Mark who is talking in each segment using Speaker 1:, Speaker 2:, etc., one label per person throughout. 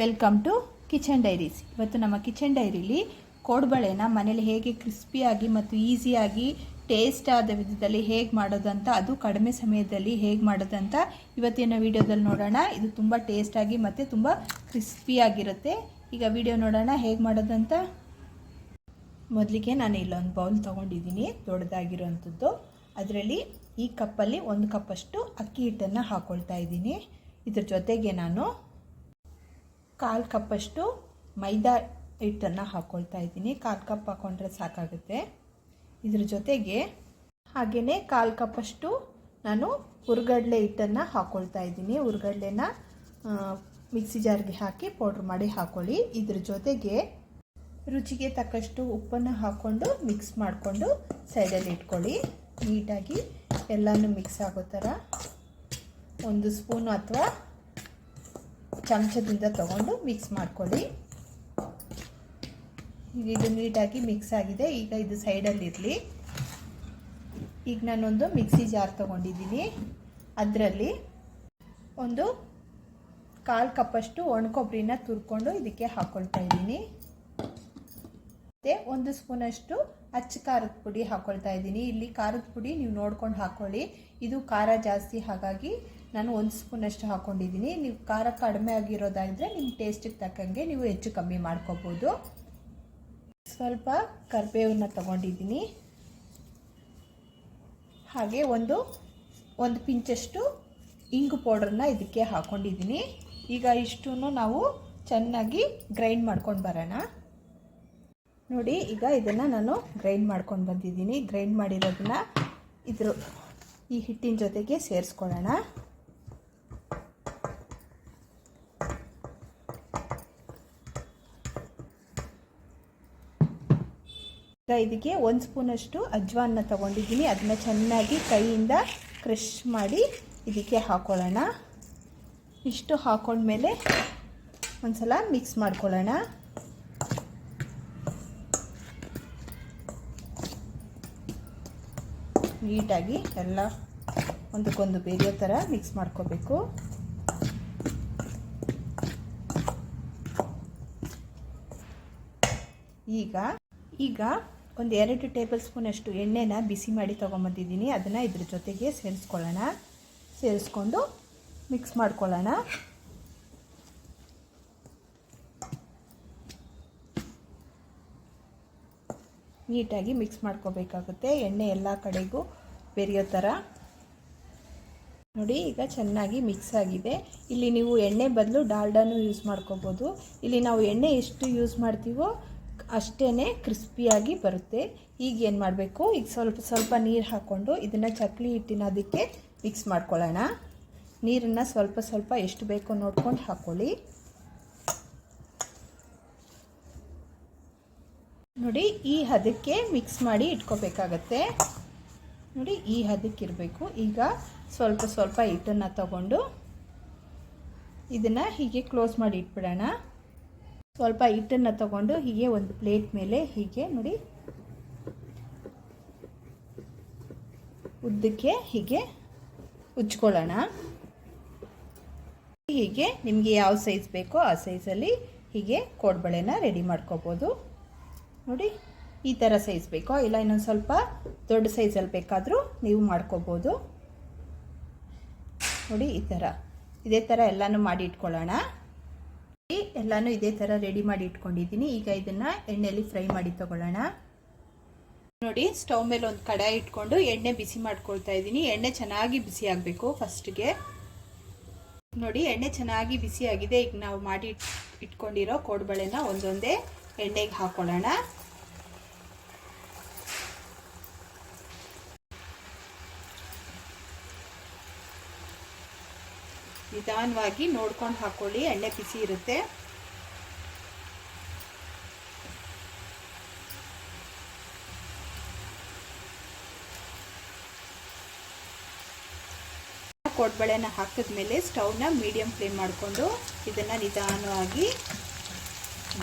Speaker 1: Welcome to kitchen diaries ಇವತ್ತು ನಮ್ಮ kitchen ಡೈರಿಲಿ ಕೋಡ್ಬಳೆನ ಮನೇಲಿ ಹೇಗೆ ಕ್ರಿಸ್ಪಿಯಾಗಿ ಮತ್ತು ಈಸಿಯಾಗಿ ಟೇಸ್ಟ್ ಆದ ವಿಧದಲ್ಲಿ ಹೇಗೆ ಮಾಡೋದಂತ ಅದು ಕಡಿಮೆ ಸಮಯದಲ್ಲಿ ಹೇಗೆ ಮಾಡೋದಂತ ಇವತ್ತಿನ ವಿಡಿಯೋದಲ್ಲಿ ನೋಡೋಣ. ಇದು ತುಂಬ ಟೇಸ್ಟಾಗಿ ಮತ್ತು ತುಂಬ ಕ್ರಿಸ್ಪಿಯಾಗಿರುತ್ತೆ ಈಗ ವಿಡಿಯೋ ನೋಡೋಣ ಹೇಗೆ ಮಾಡೋದಂತ ಮೊದಲಿಗೆ ನಾನು ಇಲ್ಲೊಂದು ಬೌಲ್ ತೊಗೊಂಡಿದ್ದೀನಿ, ದೊಡ್ಡದಾಗಿರೋವಂಥದ್ದು. ಅದರಲ್ಲಿ ಈ ಕಪ್ಪಲ್ಲಿ ಒಂದು ಕಪ್ಪಷ್ಟು ಅಕ್ಕಿ ಹಿಟ್ಟನ್ನು ಹಾಕ್ಕೊಳ್ತಾ ಇದ್ದೀನಿ. ಇದ್ರ ಜೊತೆಗೆ ನಾನು ಕಾಲು ಕಪ್ಪಷ್ಟು ಮೈದಾ ಹಿಟ್ಟನ್ನು ಹಾಕ್ಕೊಳ್ತಾ ಇದ್ದೀನಿ. ಕಾಲು ಕಪ್ ಹಾಕ್ಕೊಂಡ್ರೆ ಸಾಕಾಗುತ್ತೆ. ಇದ್ರ ಜೊತೆಗೆ ಹಾಗೆಯೇ ಕಾಲು ಕಪ್ಪಷ್ಟು ನಾನು ಹುರ್ಗಡ್ಲೆ ಹಿಟ್ಟನ್ನು ಹಾಕ್ಕೊಳ್ತಾ ಇದ್ದೀನಿ. ಹುರ್ಗಡ್ಲೆನ ಮಿಕ್ಸಿ ಜಾರ್ಗೆ ಹಾಕಿ ಪೌಡ್ರ್ ಮಾಡಿ ಹಾಕ್ಕೊಳ್ಳಿ ಇದ್ರ ಜೊತೆಗೆ ರುಚಿಗೆ ತಕ್ಕಷ್ಟು ಉಪ್ಪನ್ನು ಹಾಕ್ಕೊಂಡು ಮಿಕ್ಸ್ ಮಾಡಿಕೊಂಡು ಸೈಡಲ್ಲಿ ಇಟ್ಕೊಳ್ಳಿ. ನೀಟಾಗಿ ಎಲ್ಲನೂ ಮಿಕ್ಸ್ ಆಗೋ ಥರ ಒಂದು ಸ್ಪೂನು ಅಥವಾ ಚಮಚದಿಂದ ತಗೊಂಡು ಮಿಕ್ಸ್ ಮಾಡ್ಕೊಳ್ಳಿ. ಇದು ನೀಟಾಗಿ ಮಿಕ್ಸ್ ಆಗಿದೆ. ಈಗ ಇದು ಸೈಡಲ್ಲಿರಲಿ ಈಗ ನಾನೊಂದು ಮಿಕ್ಸಿ ಜಾರ್ ತೊಗೊಂಡಿದ್ದೀನಿ. ಅದರಲ್ಲಿ ಒಂದು ಕಾಲು ಕಪ್ಪಷ್ಟು ಒಣಕೊಬ್ಬರಿನ ತುರ್ಕೊಂಡು ಇದಕ್ಕೆ ಹಾಕ್ಕೊಳ್ತಾ ಇದ್ದೀನಿ. ಮತ್ತು ಒಂದು ಸ್ಪೂನಷ್ಟು ಅಚ್ಚ ಖಾರದ ಪುಡಿ ಹಾಕ್ಕೊಳ್ತಾ ಇದ್ದೀನಿ. ಇಲ್ಲಿ ಖಾರದ ಪುಡಿ ನೀವು ನೋಡ್ಕೊಂಡು ಹಾಕ್ಕೊಳ್ಳಿ ಇದು ಖಾರ ಜಾಸ್ತಿ, ಹಾಗಾಗಿ ನಾನು ಒಂದು ಸ್ಪೂನಷ್ಟು ಹಾಕ್ಕೊಂಡಿದ್ದೀನಿ ನೀವು ಖಾರ ಕಡಿಮೆ ಆಗಿರೋದಾದರೆ ನಿಮ್ಮ ಟೇಸ್ಟಿಗೆ ತಕ್ಕಂಗೆ ನೀವು ಹೆಚ್ಚು ಕಮ್ಮಿ ಮಾಡ್ಕೋಬೋದು. ಸ್ವಲ್ಪ ಕರಿಬೇವನ್ನ ತಗೊಂಡಿದ್ದೀನಿ. ಹಾಗೆ ಒಂದು ಒಂದು ಪಿಂಚಷ್ಟು ಇಂಗು ಪೌಡ್ರನ್ನ ಇದಕ್ಕೆ ಹಾಕ್ಕೊಂಡಿದ್ದೀನಿ ಈಗ ಇಷ್ಟೂ ನಾವು ಚೆನ್ನಾಗಿ ಗ್ರೈಂಡ್ ಮಾಡ್ಕೊಂಡು ಬರೋಣ. ನೋಡಿ, ಈಗ ಇದನ್ನು ನಾನು ಗ್ರೈಂಡ್ ಮಾಡ್ಕೊಂಡು ಬಂದಿದ್ದೀನಿ. ಗ್ರೈಂಡ್ ಮಾಡಿರೋದನ್ನ ಇದ್ರ ಈ ಹಿಟ್ಟಿನ ಜೊತೆಗೆ ಸೇರಿಸ್ಕೊಳ್ಳೋಣ. ಈಗ ಇದಕ್ಕೆ ಒಂದು ಸ್ಪೂನಷ್ಟು ಅಜ್ವಾನ ತಗೊಂಡಿದ್ದೀನಿ. ಅದನ್ನ ಚೆನ್ನಾಗಿ ಕೈಯಿಂದ ಕ್ರಷ್ ಮಾಡಿ ಇದಕ್ಕೆ ಹಾಕೊಳ್ಳೋಣ. ಇಷ್ಟು ಹಾಕೊಂಡ್ಮೇಲೆ ಒಂದ್ಸಲ ಮಿಕ್ಸ್ ಮಾಡ್ಕೊಳ್ಳೋಣ. ನೀಟಾಗಿ ಎಲ್ಲ ಒಂದಕ್ಕೊಂದು ಬೇರೆ ಥರ ಮಿಕ್ಸ್ ಮಾಡ್ಕೋಬೇಕು. ಈಗ ಈಗ ಒಂದು ಎರಡು ಟೇಬಲ್ ಸ್ಪೂನಷ್ಟು ಎಣ್ಣೆನ ಬಿಸಿ ಮಾಡಿ ತೊಗೊಂಬಂದಿದ್ದೀನಿ. ಅದನ್ನು ಇದ್ರ ಜೊತೆಗೆ ಸೇರಿಸ್ಕೊಳ್ಳೋಣ. ಸೇರಿಸ್ಕೊಂಡು ಮಿಕ್ಸ್ ಮಾಡ್ಕೊಳ್ಳೋಣ. ನೀಟಾಗಿ ಮಿಕ್ಸ್ ಮಾಡ್ಕೋಬೇಕಾಗುತ್ತೆ. ಎಣ್ಣೆ ಎಲ್ಲ ಕಡೆಗೂ ಬೆರೆಯೋ ಥರ. ನೋಡಿ, ಈಗ ಚೆನ್ನಾಗಿ ಮಿಕ್ಸ್ ಆಗಿದೆ. ಇಲ್ಲಿ ನೀವು ಎಣ್ಣೆ ಬದಲು ಡಾಲ್ಡಾನು ಯೂಸ್ ಮಾಡ್ಕೋಬೋದು. ಇಲ್ಲಿ ನಾವು ಎಣ್ಣೆ ಎಷ್ಟು ಯೂಸ್ ಮಾಡ್ತೀವೋ ಅಷ್ಟೇ ಕ್ರಿಸ್ಪಿಯಾಗಿ ಬರುತ್ತೆ. ಈಗ ಏನು ಮಾಡಬೇಕು? ಈಗ ಸ್ವಲ್ಪ ಸ್ವಲ್ಪ ನೀರು ಹಾಕ್ಕೊಂಡು ಇದನ್ನು ಚಕ್ಲಿ ಹಿಟ್ಟಿನ ಅದಕ್ಕೆ ಮಿಕ್ಸ್ ಮಾಡ್ಕೊಳ್ಳೋಣ. ನೀರನ್ನು ಸ್ವಲ್ಪ ಸ್ವಲ್ಪ ಎಷ್ಟು ಬೇಕೋ ನೋಡ್ಕೊಂಡು ಹಾಕ್ಕೊಳ್ಳಿ ನೋಡಿ, ಈ ಹದಕ್ಕೆ ಮಿಕ್ಸ್ ಮಾಡಿ ಇಟ್ಕೋಬೇಕಾಗತ್ತೆ. ನೋಡಿ, ಈ ಹದಕ್ಕೆ ಇರಬೇಕು. ಈಗ ಸ್ವಲ್ಪ ಸ್ವಲ್ಪ ಹಿಟ್ಟನ್ನು ತಗೊಂಡು ಇದನ್ನು ಹೀಗೆ ಕ್ಲೋಸ್ ಮಾಡಿ ಇಟ್ಬಿಡೋಣ. ಸ್ವಲ್ಪ ಹಿಟ್ಟನ್ನು ತಗೊಂಡು ಹೀಗೆ ಒಂದು ಪ್ಲೇಟ್ ಮೇಲೆ ಹೀಗೆ ನೋಡಿ. ಉದ್ದಕ್ಕೆ ಹೀಗೆ ಉಜ್ಕೊಳ್ಳೋಣ ಹೀಗೆ ನಿಮಗೆ ಯಾವ ಸೈಜ್ ಬೇಕೋ ಆ ಸೈಜಲ್ಲಿ ಹೀಗೆ ಕೋಡ್ಬಳೆನ ರೆಡಿ ಮಾಡ್ಕೋಬೋದು. ನೋಡಿ, ಈ ಥರ ಸೈಜ್ ಬೇಕೋ ಇಲ್ಲ ಇನ್ನೊಂದು ಸ್ವಲ್ಪ ದೊಡ್ಡ ಸೈಜಲ್ಲಿ ಬೇಕಾದರೂ ನೀವು ಮಾಡ್ಕೋಬೋದು. ನೋಡಿ, ಈ ಥರ ಇದೇ ಥರ ಎಲ್ಲನೂ ಮಾಡಿ ಇಟ್ಕೊಳ್ಳೋಣ. ಎಲ್ಲನೂ ಇದೇ ಥರ ರೆಡಿ ಮಾಡಿ ಇಟ್ಕೊಂಡಿದ್ದೀನಿ. ಈಗ ಇದನ್ನು ಎಣ್ಣೆಯಲ್ಲಿ ಫ್ರೈ ಮಾಡಿ ತಗೊಳ್ಳೋಣ. ನೋಡಿ, ಸ್ಟವ್ ಮೇಲೆ ಒಂದು ಕಡಾಯಿ ಇಟ್ಕೊಂಡು ಎಣ್ಣೆ ಬಿಸಿ ಮಾಡ್ಕೊಳ್ತಾ ಇದ್ದೀನಿ. ಎಣ್ಣೆ ಚೆನ್ನಾಗಿ ಬಿಸಿ ಆಗಬೇಕು ಫಸ್ಟ್ಗೆ. ನೋಡಿ, ಎಣ್ಣೆ ಚೆನ್ನಾಗಿ ಬಿಸಿ ಆಗಿದೆ. ಈಗ ನಾವು ಮಾಡಿ ಇಟ್ಕೊಂಡಿರೋ ಕೋಡ್ಬಳೆನ ಒಂದೊಂದೇ ಎಣ್ಣೆಗೆ ಹಾಕೊಳ್ಳೋಣ. ನಿಧಾನವಾಗಿ ನೋಡ್ಕೊಂಡು ಹಾಕೊಳ್ಳಿ. ಎಣ್ಣೆ ಬಿಸಿ ಇರುತ್ತೆ. ಕೋಡ್ಬಳೆನ ಹಾಕಿದ್ಮೇಲೆ ಸ್ಟವ್ನ ಮೀಡಿಯಮ್ ಫ್ಲೇಮ್ ಮಾಡಿಕೊಂಡು ಇದನ್ನು ನಿಧಾನವಾಗಿ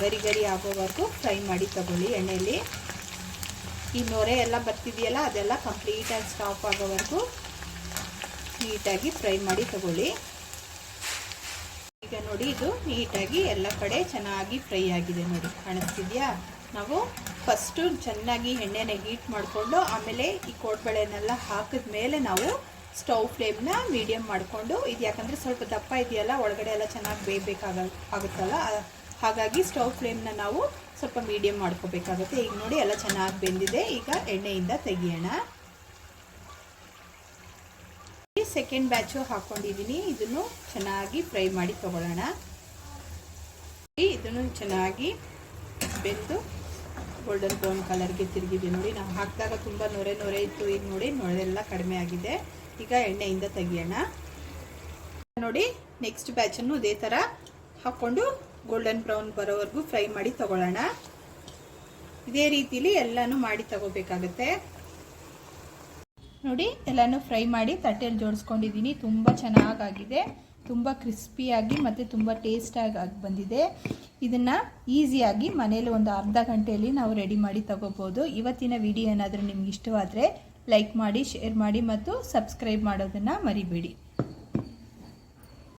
Speaker 1: ಗರಿ ಗರಿ ಆಗೋವರೆಗೂ ಫ್ರೈ ಮಾಡಿ ತಗೊಳ್ಳಿ ಎಣ್ಣೆಯಲ್ಲಿ ಈ ನೊರೆ ಎಲ್ಲ ಬರ್ತಿದೆಯಲ್ಲ, ಅದೆಲ್ಲ ಕಂಪ್ಲೀಟಾಗಿ ಸ್ಟಾಪ್ ಆಗೋವರೆಗೂ ನೀಟಾಗಿ ಫ್ರೈ ಮಾಡಿ ತಗೊಳ್ಳಿ. ಈಗ ನೋಡಿ ಇದು ನೀಟಾಗಿ ಎಲ್ಲ ಕಡೆ ಚೆನ್ನಾಗಿ ಫ್ರೈ ಆಗಿದೆ ನೋಡಿ. ಕಾಣಿಸ್ತಿದ್ಯಾ? ನಾವು ಫಸ್ಟು ಚೆನ್ನಾಗಿ ಎಣ್ಣೆನ ಹೀಟ್ ಮಾಡಿಕೊಂಡು ಆಮೇಲೆ ಈ ಕೋಡ್ಬಳೆನೆಲ್ಲ ಹಾಕಿದ ಮೇಲೆ ನಾವು ಸ್ಟವ್ ಫ್ಲೇಮ್ನ ಮೀಡಿಯಮ್ ಮಾಡಿಕೊಂಡು, ಇದು ಯಾಕಂದರೆ ಸ್ವಲ್ಪ ದಪ್ಪ ಇದೆಯಲ್ಲ, ಒಳಗಡೆ ಎಲ್ಲ ಚೆನ್ನಾಗಿ ಬೇಯಬೇಕಾಗ, ಆಗುತ್ತಲ್ಲ? ಹಾಗಾಗಿ ಸ್ಟವ್ ಫ್ಲೇಮ್ನ ನಾವು ಸ್ವಲ್ಪ ಮೀಡಿಯಮ್ ಮಾಡ್ಕೋಬೇಕಾಗುತ್ತೆ. ಈಗ ನೋಡಿ ಎಲ್ಲ ಚೆನ್ನಾಗಿ ಬೆಂದಿದೆ. ಈಗ ಎಣ್ಣೆಯಿಂದ ತೆಗಿಯೋಣ. ಸೆಕೆಂಡ್ ಬ್ಯಾಚು ಹಾಕೊಂಡಿದ್ದೀನಿ ಇದನ್ನು ಚೆನ್ನಾಗಿ ಫ್ರೈ ಮಾಡಿ ತಗೊಳ್ಳೋಣ. ಇದನ್ನು ಚೆನ್ನಾಗಿ ಬೆಂದು ಗೋಲ್ಡನ್ ಬ್ರೌನ್ ಕಲರ್ಗೆ ತಿರುಗಿದೆ ನೋಡಿ. ನಾವು ಹಾಕಿದಾಗ ತುಂಬ ನೊರೆ ನೊರೆ ಇತ್ತು. ಈಗ ನೋಡಿ ನೊರೆಲ್ಲ ಕಡಿಮೆ ಆಗಿದೆ. ಈಗ ಎಣ್ಣೆಯಿಂದ ತೆಗಿಯೋಣ. ನೋಡಿ ನೆಕ್ಸ್ಟ್ ಬ್ಯಾಚನ್ನು ಇದೇ ಥರ ಹಾಕ್ಕೊಂಡು ಗೋಲ್ಡನ್ ಬ್ರೌನ್ ಬರೋವರೆಗೂ ಫ್ರೈ ಮಾಡಿ ತಗೊಳ್ಳೋಣ. ಇದೇ ರೀತಿಲಿ ಎಲ್ಲನೂ ಮಾಡಿ ತಗೋಬೇಕಾಗತ್ತೆ. ನೋಡಿ, ಎಲ್ಲನೂ ಫ್ರೈ ಮಾಡಿ ತಟ್ಟೆಯಲ್ಲಿ ಜೋಡಿಸ್ಕೊಂಡಿದ್ದೀನಿ. ತುಂಬ ಚೆನ್ನಾಗಾಗಿದೆ. ತುಂಬ ಕ್ರಿಸ್ಪಿಯಾಗಿ ಮತ್ತು ತುಂಬ ಟೇಸ್ಟಾಗಿ ಆಗಿ ಬಂದಿದೆ. ಇದನ್ನು ಈಸಿಯಾಗಿ ಮನೇಲಿ ಒಂದು ಅರ್ಧ ಗಂಟೆಯಲ್ಲಿ ನಾವು ರೆಡಿ ಮಾಡಿ ತಗೋಬೋದು. ಇವತ್ತಿನ ವಿಡಿಯೋ ಏನಾದರೂ ನಿಮ್ಗೆ ಇಷ್ಟವಾದರೆ ಲೈಕ್ ಮಾಡಿ, ಶೇರ್ ಮಾಡಿ ಮತ್ತು ಸಬ್ಸ್ಕ್ರೈಬ್ ಮಾಡೋದನ್ನು ಮರಿಬೇಡಿ.